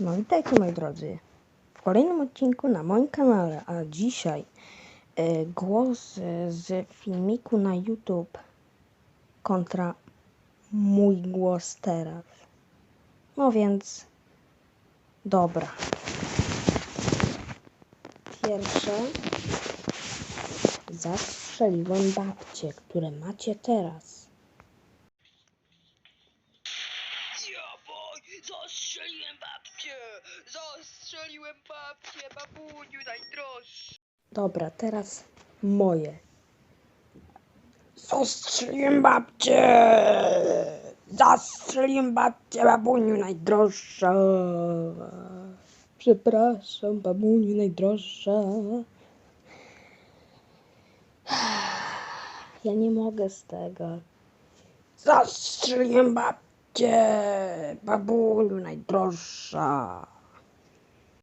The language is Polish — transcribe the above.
No witajcie moi drodzy w kolejnym odcinku na moim kanale, a dzisiaj e, głos z filmiku na YouTube kontra mój głos teraz. No więc dobra. Pierwsze zastrzeliłem babcie, które macie teraz. Diaboj! Zastrzeliłem babcię! Zastrzeliłem babcię, babuniu najdroższy! Dobra, teraz moje. Zastrzeliłem babcię! Zastrzeliłem babcię, babuniu najdroższa. Przepraszam, babuniu najdroższa. Ja nie mogę z tego. Zastrzeliłem babcię, babuniu najdroższa.